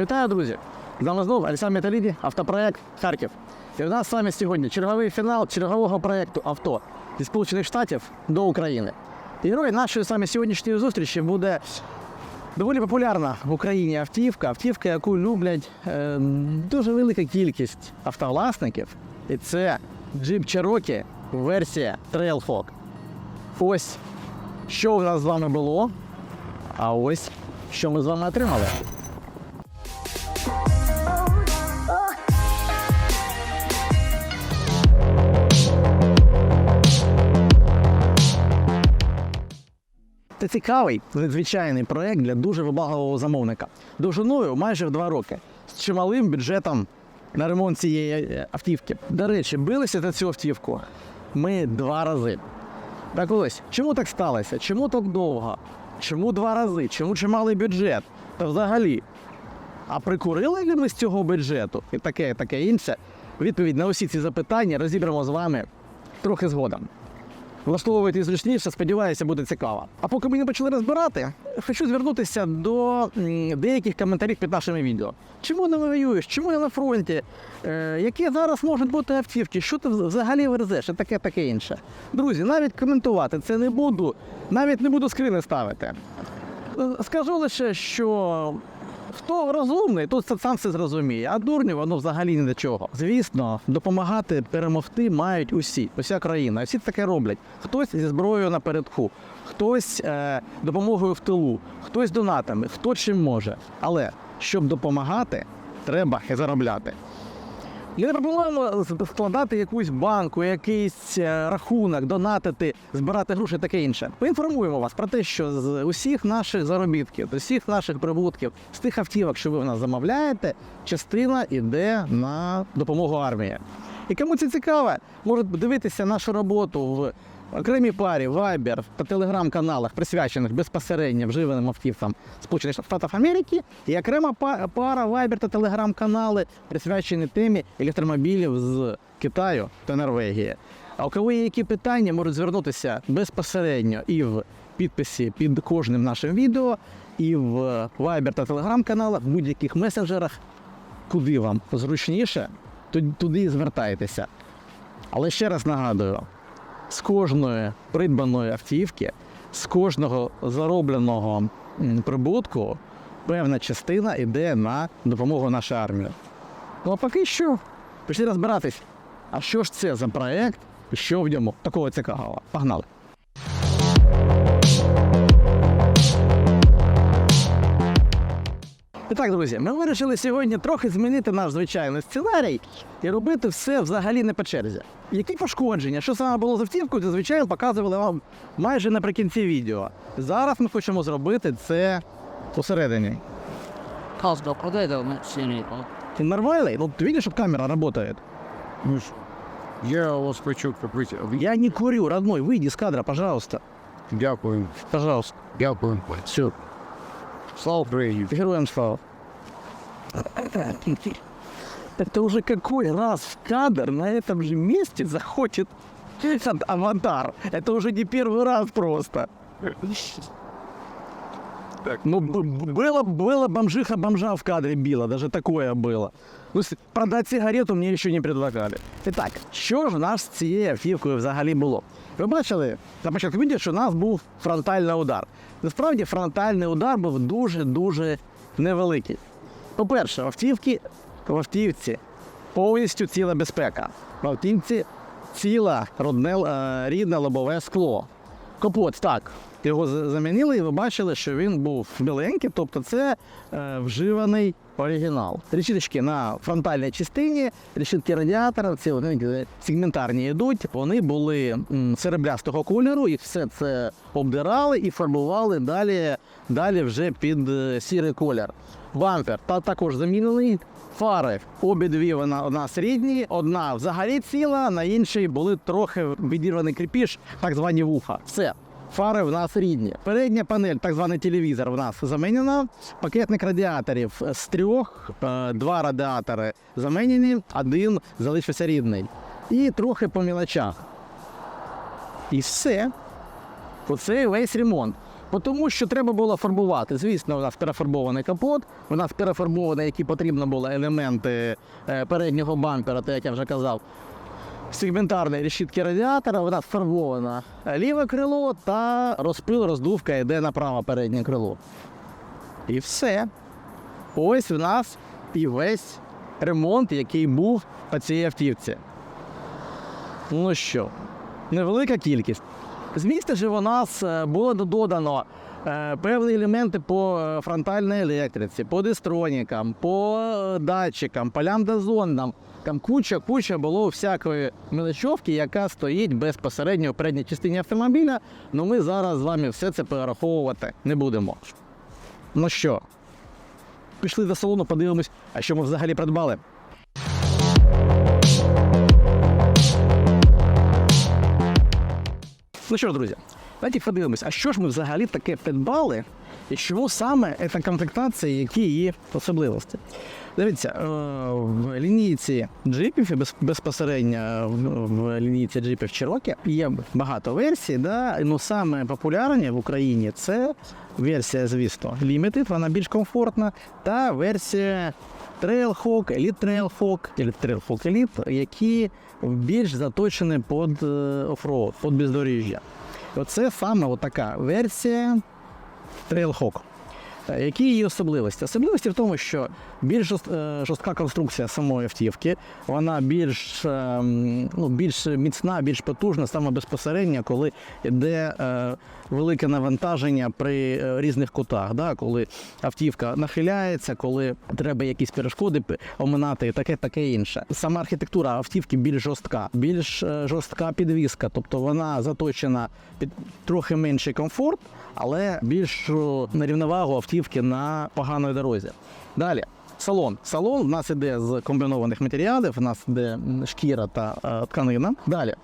Вітаю, друзі! З нами знову Олександр Металіді, автопроект Харків. І у нас з вами сьогодні черговий фінал чергового проекту авто зі Сполучених Штатів до України. І герой нашої саме сьогоднішньої зустрічі буде доволі популярна в Україні автівка, автівка, яку люблять е, дуже велика кількість автовласників. І це Jeep Cherokee версія Trailhawk. Ось що у нас з вами було, а ось що ми з вами отримали. Це цікавий, надзвичайний проект для дуже вибагливого замовника. Довжиною майже в два роки з чималим бюджетом на ремонт цієї е, автівки. До речі, билися за цю автівку ми два рази. Так ось, чому так сталося? Чому так довго? Чому два рази? Чому чималий бюджет? Та взагалі, а прикурили ли ми з цього бюджету? І таке, таке інше. Відповідь на усі ці запитання розібремо з вами трохи згодом. Влаштовуйте зручніше, сподіваюся, буде цікаво. А поки ми не почали розбирати, хочу звернутися до деяких коментарів під нашими відео. Чому не воюєш? Чому не на фронті? Е, які зараз можуть бути автівки? Що ти взагалі верзеш? І таке таке інше. Друзі, навіть коментувати це не буду, навіть не буду скрини ставити. Е, Скажу лише, що хто розумний, то сам все зрозуміє, а дурні воно взагалі ні до чого. Звісно, допомагати перемогти мають усі, уся країна. Всі таке роблять. Хтось зі зброєю напередку, хтось е, допомогою в тилу, хтось донатами, хто чим може. Але щоб допомагати, треба і заробляти. І не пропонуємо складати якусь банку, якийсь е, рахунок, донатити, збирати гроші таке інше. Поінформуємо вас про те, що з усіх наших заробітків, з усіх наших прибутків, з тих автівок, що ви в нас замовляєте, частина йде на допомогу армії. І кому це цікаво, можуть дивитися нашу роботу в окремій парі, Viber та телеграм-каналах, присвячених безпосередньо вживаним автівкам Сполучених Штатів Америки, і окрема пара Viber та телеграм-канали, присвячені темі електромобілів з Китаю та Норвегії. А у кого є які питання, можуть звернутися безпосередньо і в підписі під кожним нашим відео, і в Viber та телеграм-каналах, в будь-яких месенджерах, куди вам зручніше, туди і звертайтеся. Але ще раз нагадую, з кожної придбаної автівки, з кожного заробленого прибутку певна частина йде на допомогу нашій армії. Ну а поки що, пішли розбиратись. А що ж це за проект що в ньому такого цікавого? Погнали! І так, друзі, ми вирішили сьогодні трохи змінити наш звичайний сценарій і робити все взагалі не по черзі. Які пошкодження, що саме було з автівкою, це звичайно показували вам майже наприкінці відео. Зараз ми хочемо зробити це посередині. Ти нормальний? Ну, ти бачиш, що камера працює? Ну я вас хочу купить. Я не курю, родной, выйди из кадра, пожалуйста. Дякую. Пожалуйста. Дякую. Все, Слава Україні. героям слава. Это уже какой раз в кадр на этом же месте заходит этот аватар. Это уже не первый раз просто. Так. Ну, б- б- было, было бомжиха бомжа в кадре била, даже такое было. Ну, с- продать сигарету мені ще не предлагали. І так, що ж у нас з цією автівкою взагалі було? Ви бачили на початку відео, що у нас був фронтальний удар. Насправді фронтальний удар був дуже-дуже невеликий. По-перше, автівки, в автівці повністю ціла безпека. В автівці ціла родне, е, рідне лобове скло. Капот, так. Його замінили, і ви бачили, що він був біленький, тобто це е, вживаний оригінал. Решіточки на фронтальній частині, решітки радіатора, ці вони сегментарні йдуть, вони були м, серебрястого кольору, і все це обдирали і фарбували далі, далі вже під е, сірий колір. Бампер та також замінений. Фари обидві вона у нас рідні, одна взагалі ціла, на іншій були трохи відірваний кріпіш, так звані вуха. Все. Фари в нас рідні. Передня панель, так званий телевізор, в нас замінена. Пакетник радіаторів з трьох, е, два радіатори замінені, один залишився рідний. І трохи по мілочах. І все. Оце весь ремонт. Тому що треба було фарбувати. Звісно, у нас перефарбований капот, у нас перефарбовані, які потрібно було елементи е, переднього бампера, те, як я вже казав. Сегментарні решітки радіатора, у нас фарбовано ліве крило та розпил, роздувка йде на праве переднє крило. І все. Ось в нас і весь ремонт, який був по цій автівці. Ну що, невелика кількість. З міста ж у нас е, було додано е, певні елементи по е, фронтальній електриці, по дистронікам, по датчикам, по лямбда-зондам. Там куча, куча було всякої мелочовки, яка стоїть безпосередньо в передній частині автомобіля. Ну ми зараз з вами все це перераховувати не будемо. Ну що, пішли до салону, подивимось, а що ми взагалі придбали. Ну що ж, друзі, давайте подивимось, а що ж ми взагалі таке придбали, і чому саме ця комплектація, які її особливості. Дивіться, е, в лінійці джипів безпосередньо в- лінійці джипів Cherokee є багато версій, да? ну саме популярні в Україні це версія, звісно, Limited, вона більш комфортна, та версія Trailhawk, Elite Trailhawk, Elite Trailhawk Elite, які більш заточені під е, оффроуд, під бездоріжжя. Оце саме така версія Trailhawk. Е, Які її особливості? Особливості в тому, що більш е, жорстка конструкція самої автівки, вона більш, ем, ну, більш міцна, більш потужна, саме безпосередньо, коли йде е, велике навантаження при е, різних кутах, да? коли автівка нахиляється, коли треба якісь перешкоди оминати і таке, таке інше. Сама архітектура автівки більш жорстка, більш е, жорстка підвіска, тобто вона заточена під трохи менший комфорт, але більшу нерівновагу автівки на поганої дорозі. Далі. Салон. Салон в нас іде з комбінованих матеріалів, в нас іде шкіра та е, тканина. Далі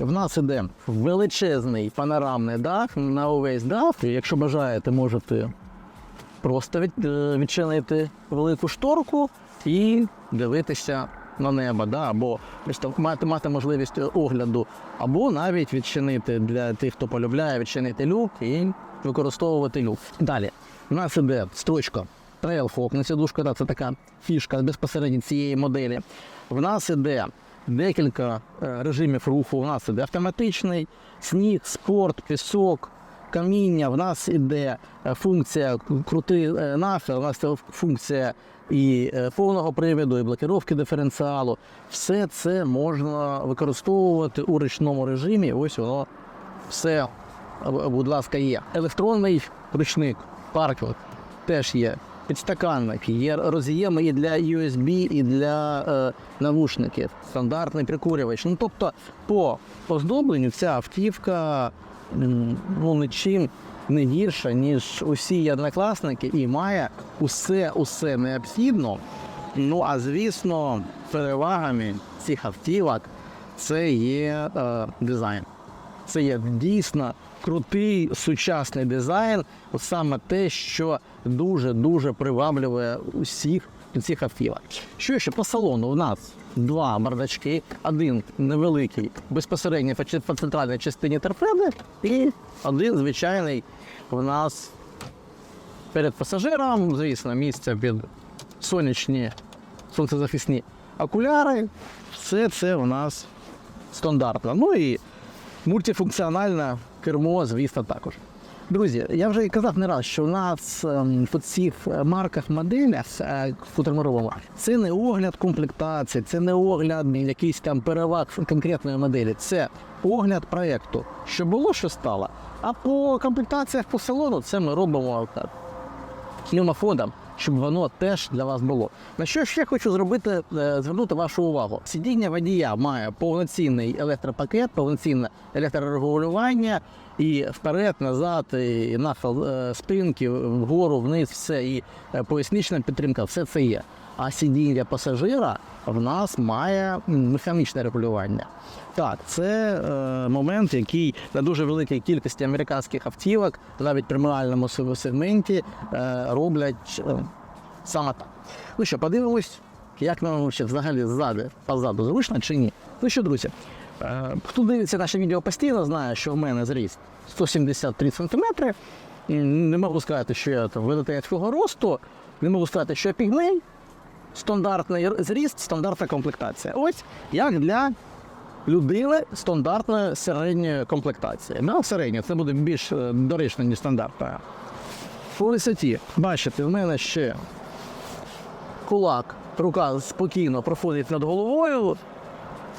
в нас іде величезний панорамний дах на увесь дах. Якщо бажаєте, можете просто від, е, відчинити велику шторку і дивитися на небо, да? або мати, мати можливість огляду, або навіть відчинити для тих, хто полюбляє, відчинити люк і використовувати люк. Далі у нас іде строчка Trailhawk, на сідушка, це така фішка безпосередньо цієї моделі. В нас іде декілька е, режимів руху. У нас іде автоматичний, сніг, спорт, пісок, каміння. В нас іде е, функція крути е, нахил, у нас це функція і повного приводу, і блокировки диференціалу. Все це можна використовувати у ручному режимі. Ось воно все, будь ласка, є. Електронний ручник, паркінг теж є. Підстаканник, є роз'єми і для USB, і для е, навушників, стандартний прикурювач. Ну тобто, по оздобленню ця автівка ну, нічим не гірша, ніж усі однокласники, і має усе, усе необхідно. Ну а звісно, перевагами цих автівок це є е, дизайн. Це є дійсно крутий сучасний дизайн, от саме те, що дуже-дуже приваблює усіх цих автівок. Що ще по салону? У нас два бардачки, один невеликий, безпосередньо по центральній частині торпеди, і один звичайний у нас перед пасажиром, звісно, місце під сонячні сонцезахисні окуляри. Все це у нас стандартно. Ну і мультифункціональне кермо, звісно, також. Друзі, я вже казав не раз, що у нас ем, по цих е, марках моделях е, футерморовому це не огляд комплектації, це не огляд якийсь там переваг конкретної моделі. Це огляд проєкту. Що було, що стало. А по комплектаціях по салону це ми робимо так, мимоходом, щоб воно теж для вас було. На що ще хочу зробити, е, звернути вашу увагу. Сидіння водія має повноцінний електропакет, повноцінне електрорегулювання і вперед, назад, і нахил е, спинки, вгору, вниз, все, і е, пояснична підтримка, все це є. А сидіння пасажира в нас має механічне регулювання. Так, це е, момент, який на дуже великій кількості американських автівок, навіть в преміальному сегменті, е, роблять е, саме так. Ну що, подивимось, як нам ще взагалі ззаду, позаду зручно чи ні. Ну що, друзі, е, хто дивиться наше відео постійно, знає, що в мене зріст 173 см. не можу сказати, що я там велетенського росту, не можу сказати, що я пігмей, стандартний зріст, стандартна комплектація. Ось як для людини стандартної середньої комплектації. Да, середня, це буде більш е, доречно, ніж стандартна. По висоті, бачите, в мене ще кулак, рука спокійно проходить над головою.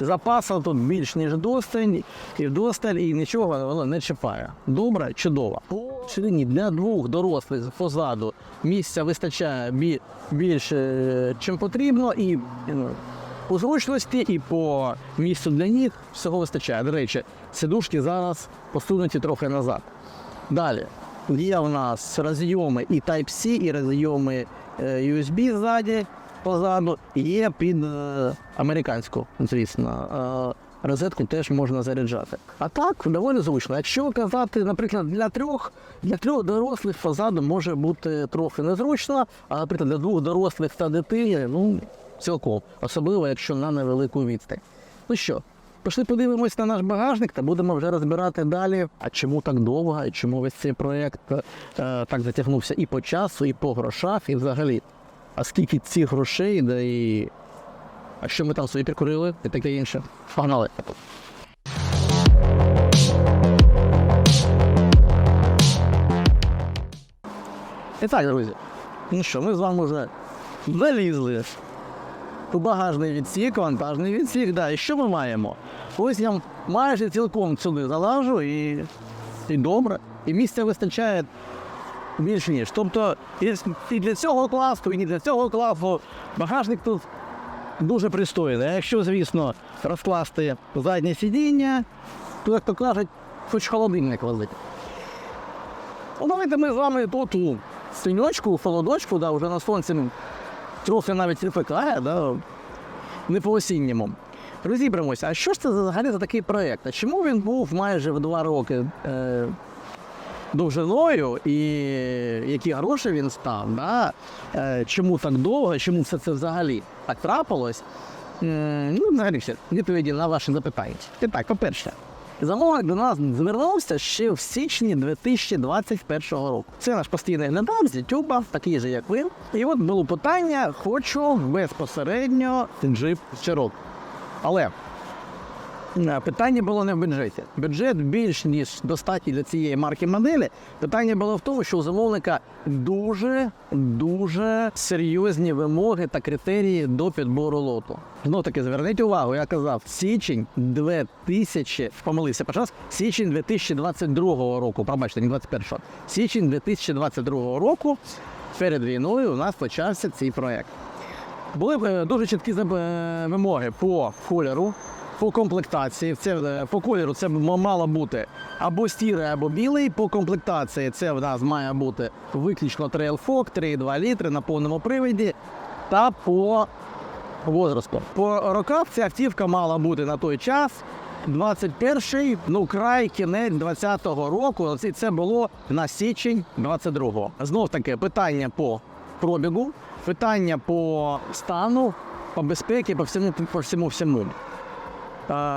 Запасу тут більш ніж достань, і вдосталь, і нічого воно не чіпає. Добре, чудово. Ширині для двох дорослих позаду місця вистачає бі- більше, чим потрібно, і ну, по зручності, і по місцю для ніг всього вистачає. До речі, сидушки зараз посунуті трохи назад. Далі. Є у нас розйоми і Type-C, і розйоми е, USB ззаді, позаду. Є під е, американську, звісно. Розетку теж можна заряджати. А так, доволі зручно. Якщо казати, наприклад, для трьох, для трьох дорослих позаду може бути трохи незручно, а наприклад, для двох дорослих та дитини, ну, цілком. Особливо, якщо на невелику відстань. Ну що, Пішли подивимось на наш багажник та будемо вже розбирати далі. А чому так довго, і чому весь цей проєкт е, так затягнувся і по часу, і по грошах, і взагалі. А скільки цих грошей, да і. А що ми там собі прикурили і таке інше. Погнали. І так, друзі. Ну що, ми з вами вже залізли у багажний відсік, вантажний відсік, да. І що ми маємо? Ось я майже цілком сюди залажу і, і добре. І місця вистачає більше ніж. Тобто і, для цього класу, і не для цього класу багажник тут дуже пристойний. А якщо, звісно, розкласти заднє сидіння, то, як то кажуть, хоч холодильник возити. Ну, давайте ми з вами тут у синьочку, холодочку, да, вже на сонці трохи навіть припекає, да, не по осінньому. Розібремося, а що ж це за- взагалі за такий проєкт? А чому він був майже в два роки е, довжиною і які гроші він став? Да? Е, чому так довго, чому все це взагалі так трапилось? Ну, взагалі все, відповіді на ваші запитання. Так, по-перше, замовник до нас звернувся ще в січні 2021 року. Це наш постійний глядач з Ютуба, такий же, як ви. І от було питання: хочу безпосередньо джип Cherokee. Але е, питання було не в бюджеті. Бюджет більш ніж достатній для цієї марки моделі. Питання було в тому, що у замовника дуже дуже серйозні вимоги та критерії до підбору лоту. Знов таки зверніть увагу, я казав, січень 2000, помилився раз, січень 2022 року, пробачте, не 21-го, січень 2022 року перед війною у нас почався цей проект. Були е, дуже чіткі е, вимоги по кольору, по комплектації. Це е, по кольору це мало бути або сірий, або білий. По комплектації це в нас має бути виключно Fog, 3,2 літри на повному приводі. Та по возрасту. По роках ця автівка мала бути на той час. 21-й, ну край кінець 20-го року. Це було на січень 22-го. Знов таки питання по пробігу, питання по стану, по безпеці, по всьому по всьому всьому.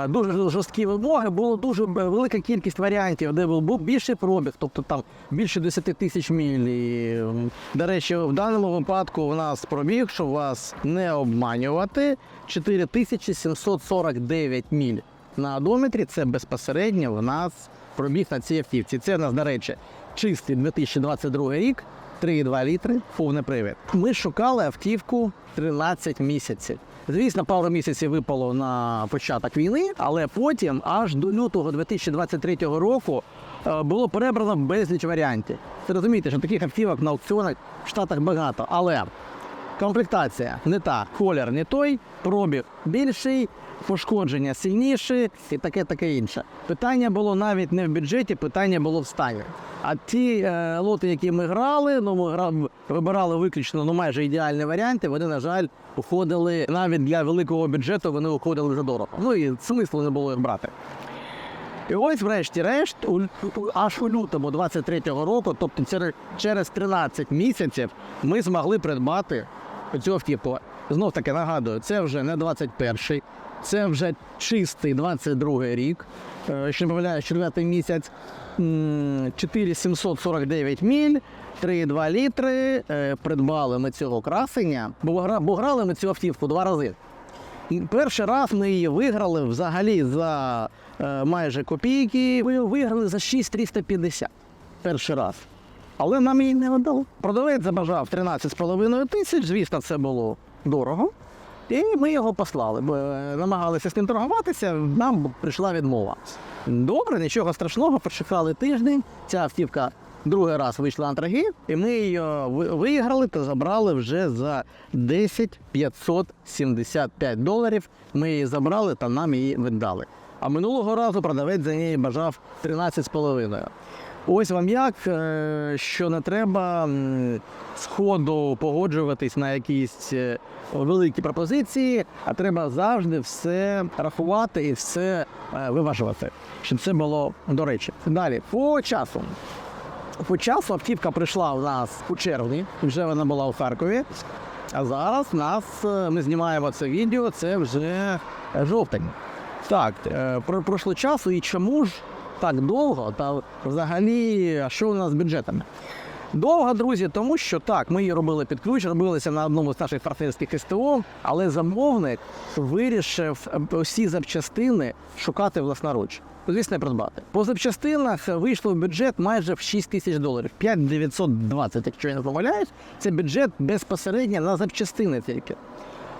Дуже жорсткі вимоги, було дуже велика кількість варіантів, де був більший пробіг, тобто там більше 10 тисяч міль. І, до речі, в даному випадку у нас пробіг, щоб вас не обманювати, 4749 міль на одометрі. Це безпосередньо в нас пробіг на цій автівці. Це в нас, до речі, чистий 2022 рік, 3,2 літри, повний привід. Ми шукали автівку 13 місяців. Звісно, пару місяців випало на початок війни, але потім, аж до лютого 2023 року, е, було перебрано безліч варіантів. Це розумієте, що таких автівок на аукціонах в Штатах багато, але комплектація не та, колір не той, пробіг більший, пошкодження сильніші і таке таке інше. Питання було навіть не в бюджеті, питання було в стані. А ті е, лоти, які ми грали, ну ми гра... вибирали виключно ну, майже ідеальні варіанти. Вони, на жаль, уходили навіть для великого бюджету, вони уходили вже дорого. Ну і смислу не було їх брати. І ось, врешті-решт, аж у лютому 23-го року, тобто через 13 місяців, ми змогли придбати цю автівку. Знов таки нагадую, це вже не 21-й, це вже чистий 22-й рік. Е, Якщо не помиляюсь, місяць 4749 міль, 3,2 літри. Е, Придбали ми цього красення, бо, гра- бо грали ми цю автівку два рази. Перший раз ми її виграли взагалі за е, майже копійки. Ми виграли за 6,350. Перший раз. Але нам її не видали. Продавець забажав 13,5 тисяч. Звісно, це було дорого. І ми його послали. Бо е, намагалися з ним торгуватися, нам прийшла відмова. Добре, нічого страшного, почекали тиждень. Ця автівка другий раз вийшла на торги, і ми її виграли та забрали вже за 10 575 доларів. Ми її забрали та нам її віддали. А минулого разу продавець за неї бажав 13,5. Ось вам як, е, що не треба сходу погоджуватись на якісь е, великі пропозиції, а треба завжди все рахувати і все е, виважувати, щоб це було до речі. Далі, по часу. По часу автівка прийшла у нас у червні, вже вона була у Харкові. А зараз нас ми знімаємо це відео, це вже жовтень. Так, про- пройшло часу і чому ж так довго? Та взагалі, що у нас з бюджетами? Довго, друзі, тому що так, ми її робили під ключ, робилися на одному з наших партнерських СТО, але замовник вирішив е, усі запчастини шукати власноруч. Звісно, придбати. По запчастинах вийшло в бюджет майже в 6 тисяч доларів. 5920, якщо я не помиляюсь, це бюджет безпосередньо на запчастини тільки.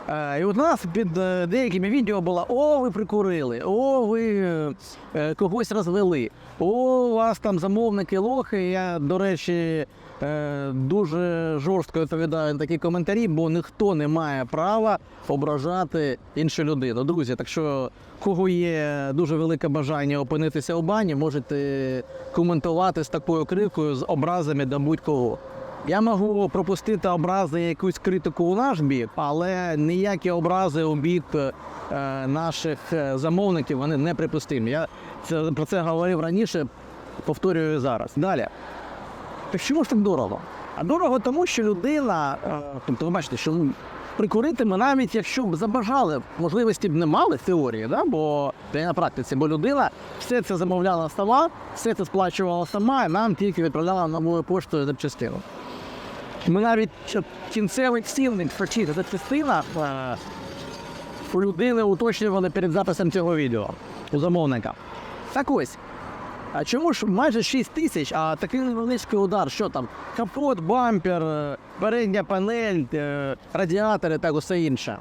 Е, І у нас під е, деякими відео було: о, ви прикурили, о, ви е, когось розвели, о, у вас там замовники лохи. Я, до речі, дуже жорстко відповідаю на такі коментарі, бо ніхто не має права ображати іншу людину. Друзі, так що, кого є дуже велике бажання опинитися у бані, можете коментувати з такою крикою, з образами до будь-кого. Я можу пропустити образи якусь критику у наш бік, але ніякі образи у бік е, наших е, замовників вони неприпустимі. Я це, про це говорив раніше, повторюю зараз. Далі. Так чому ж так дорого? А дорого тому, що людина, е, тобто ви бачите, що ну, прикурити ми навіть якщо б забажали, можливості б не мали в теорії, да? бо це на практиці, бо людина все це замовляла сама, все це сплачувала сама, і нам тільки відправляла новою поштою запчастину. Ми навіть кінцевий цінник прочити запчастина е, у людини уточнювали перед записом цього відео у замовника. Так ось. А чому ж майже 6 тисяч, а такий невеличкий удар, що там? Капот, бампер, е, передня панель, е, радіатори та усе інше.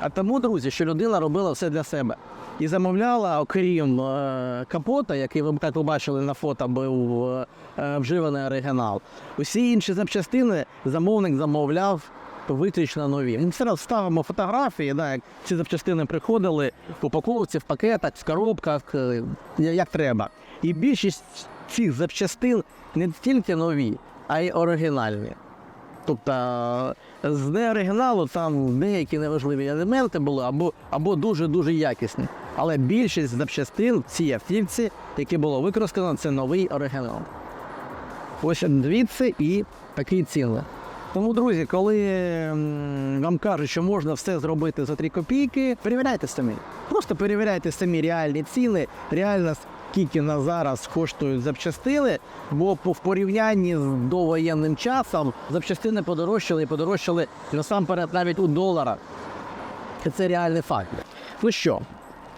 А тому, друзі, що людина робила все для себе. І замовляла, окрім е, капота, який ви як ви бачили на фото, був е, е, вживаний оригінал. Усі інші запчастини замовник замовляв виключно нові. Ми зараз ставимо фотографії, да, як ці запчастини приходили в упаковці, в пакетах, в коробках, е, як треба. І більшість цих запчастин не тільки нові, а й оригінальні. Тобто з неоригіналу там деякі неважливі елементи були або, або дуже-дуже якісні. Але більшість запчастин в цій автівці, які було використано, це новий оригінал. Ось звідси і такий цінник. Тому, друзі, коли вам кажуть, що можна все зробити за 3 копійки, перевіряйте самі. Просто перевіряйте самі реальні ціни, реально скільки на зараз коштують запчастини, бо по- порівнянні з довоєнним часом запчастини подорожчали і подорожчали насамперед навіть у доларах. Це реальний факт. Ну що,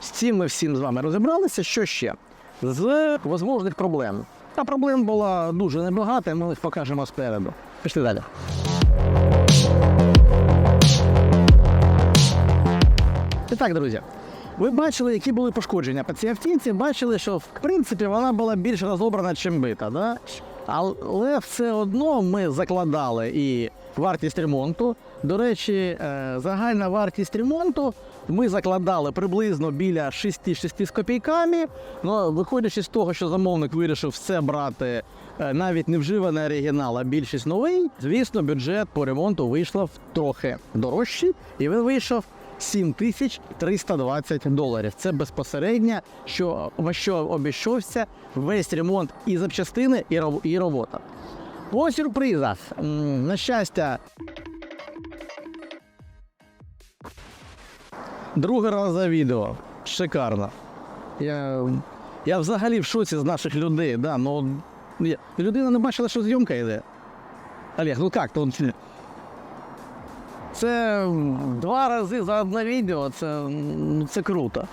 з цим ми всім з вами розібралися. Що ще? З можливих проблем. А проблем було дуже небагато, ми їх покажемо спереду. Пішли далі. І так, друзі, ви бачили, які були пошкодження по бачили, що в принципі вона була більш розобрана, чим бита. Да? Але все одно ми закладали і вартість ремонту. До речі, е, загальна вартість ремонту ми закладали приблизно біля 6-6 з копійками. Ну, виходячи з того, що замовник вирішив все брати е, навіть не вживаний оригінал, а більшість новий, звісно, бюджет по ремонту вийшов трохи дорожчий, і він вийшов 7320 доларів. Це безпосередньо, що що обійшовся весь ремонт і запчастини, і і робота. По сюрпризах, на щастя, Другий раз за відео. Шикарно. Я, я взагалі в шоці з наших людей. Да, ну, людина не бачила, що зйомка йде. Олег, ну як? Це два рази за одне відео, це, це круто.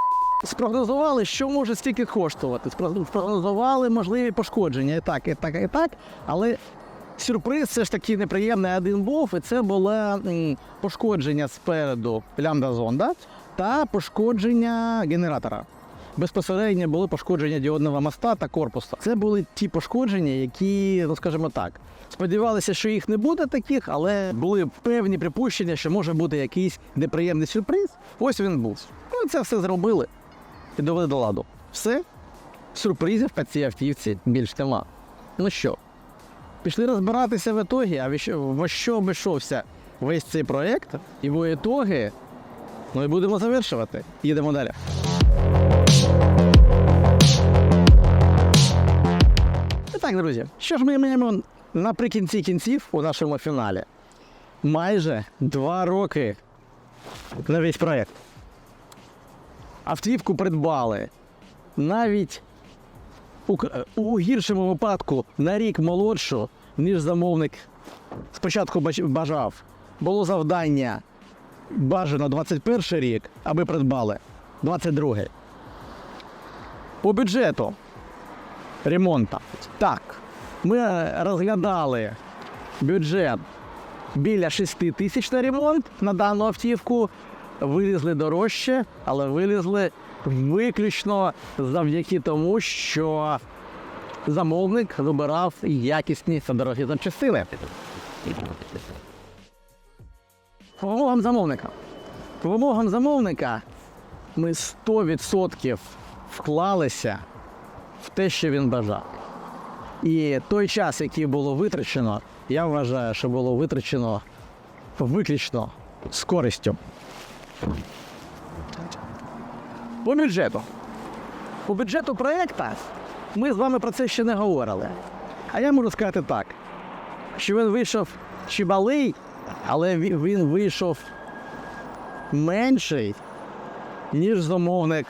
Спрогнозували, що може стільки коштувати. Спрогнозували можливі пошкодження. І так, і так, і так. Але сюрприз все ж таки неприємний один був, і це було пошкодження спереду лямбда зонда та пошкодження генератора. Безпосередньо були пошкодження діодного моста та корпуса. Це були ті пошкодження, які, ну скажімо так, сподівалися, що їх не буде таких, але були певні припущення, що може бути якийсь неприємний сюрприз. Ось він був. Ну, це все зробили і довели до ладу. Все, сюрпризів по цій автівці більш нема. Ну що, пішли розбиратися в ітогі, а во що обійшовся весь цей проєкт, і в ітоги, ну і будемо завершувати. Їдемо далі. І так, друзі, що ж ми маємо наприкінці кінців у нашому фіналі? Майже два роки на весь проєкт. Автівку придбали навіть у, у гіршому випадку на рік молодшу, ніж замовник спочатку бажав. Було завдання бажано 21 рік, аби придбали 22. По бюджету ремонту. Так, ми розглядали бюджет біля 6 тисяч на ремонт на дану автівку. Вилізли дорожче, але вилізли виключно завдяки тому, що замовник вибирав якісні та дорогі запчастини. По вимогам замовника. По вимогам замовника ми 100% вклалися в те, що він бажав. І той час, який було витрачено, я вважаю, що було витрачено виключно з користю. По бюджету. По бюджету проєкту ми з вами про це ще не говорили. А я можу сказати так, що він вийшов чималий, але він вийшов менший, ніж замовник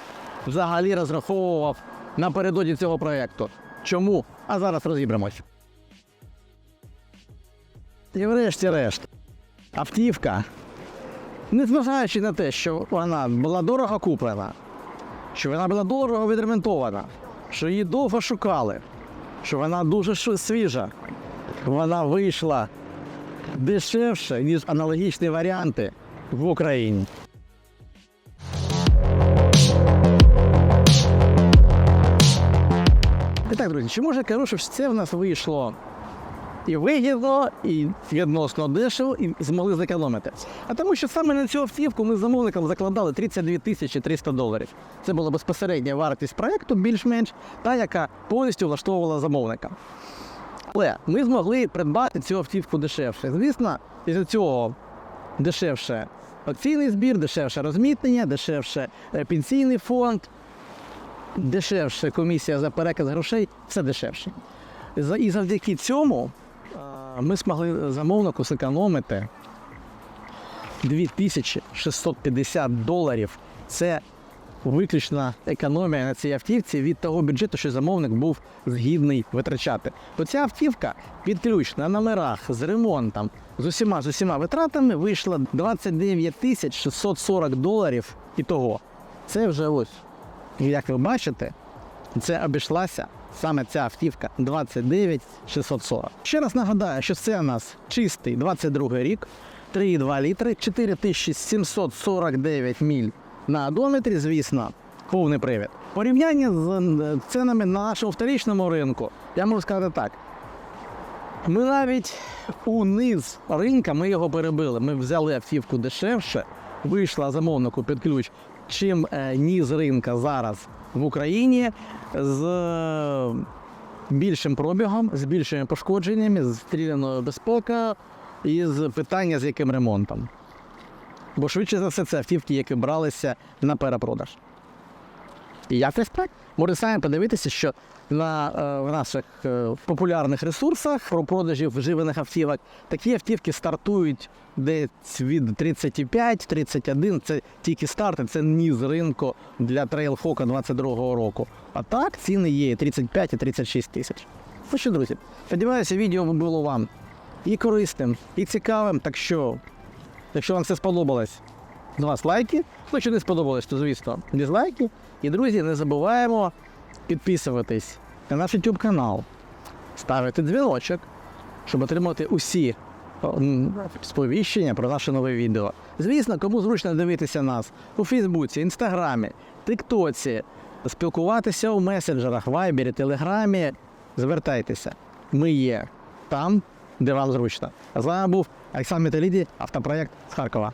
взагалі розраховував напередодні цього проєкту. Чому? А зараз розібремось. І врешті-решт, автівка, незважаючи на те, що вона була дорого куплена, що вона була дорого відремонтована, що її довго шукали, що вона дуже свіжа, вона вийшла дешевше, ніж аналогічні варіанти в Україні. Так, друзі, чи може кажу, що це в нас вийшло і вигідно, і відносно дешево, і змогли зекономити. А тому, що саме на цю автівку ми з замовником закладали 32 тисячі 300 доларів. Це була безпосередня вартість проєкту, більш-менш, та яка повністю влаштовувала замовника. Але ми змогли придбати цю автівку дешевше. Звісно, із цього дешевше акційний збір, дешевше розмітнення, дешевше е, пенсійний фонд, дешевше комісія за переказ грошей, все дешевше. І завдяки цьому ми змогли замовнику зекономити 2650 доларів. Це виключна економія на цій автівці від того бюджету, що замовник був згідний витрачати. Бо ця автівка під ключ на номерах з ремонтом, з усіма з усіма витратами вийшла 29 тисяч 640 доларів і того. Це вже ось, як ви бачите, це обійшлася саме ця автівка 29 640. Ще раз нагадаю, що це у нас чистий 22 рік, 3,2 літри, 4749 міль на одометрі, звісно, повний привід. Порівняння з е, ценами на нашому вторичному ринку, я можу сказати так. Ми навіть униз ринка ми його перебили. Ми взяли автівку дешевше, вийшла замовнику під ключ, чим ніз ринка зараз в Україні з е, більшим пробігом, з більшими пошкодженнями, з стріляною безпекою і з питання з яким ремонтом. Бо швидше за все це автівки, які бралися на перепродаж. І якось так. Можете самі подивитися, що на е, в наших е, популярних ресурсах про продажі вживаних автівок такі автівки стартують десь від 35-31. Це тільки старти, це низ ринку для трейлхока 22-го року. А так ціни є 35 і 36 тисяч. Ну що, друзі, сподіваюся, відео було вам і корисним, і цікавим. Так що, якщо вам це сподобалось, з вас лайки. Ну, Якщо не сподобалось, то звісно, дизлайки. І друзі, не забуваємо підписуватись на наш YouTube канал, ставити дзвіночок, щоб отримати усі сповіщення про наше нове відео. Звісно, кому зручно дивитися нас у Фейсбуці, Інстаграмі, Тиктоці, спілкуватися у месенджерах, Вайбері, Телеграмі, звертайтеся. Ми є там, де вам зручно. А з вами був Олександр Металіді, автопроєкт з Харкова.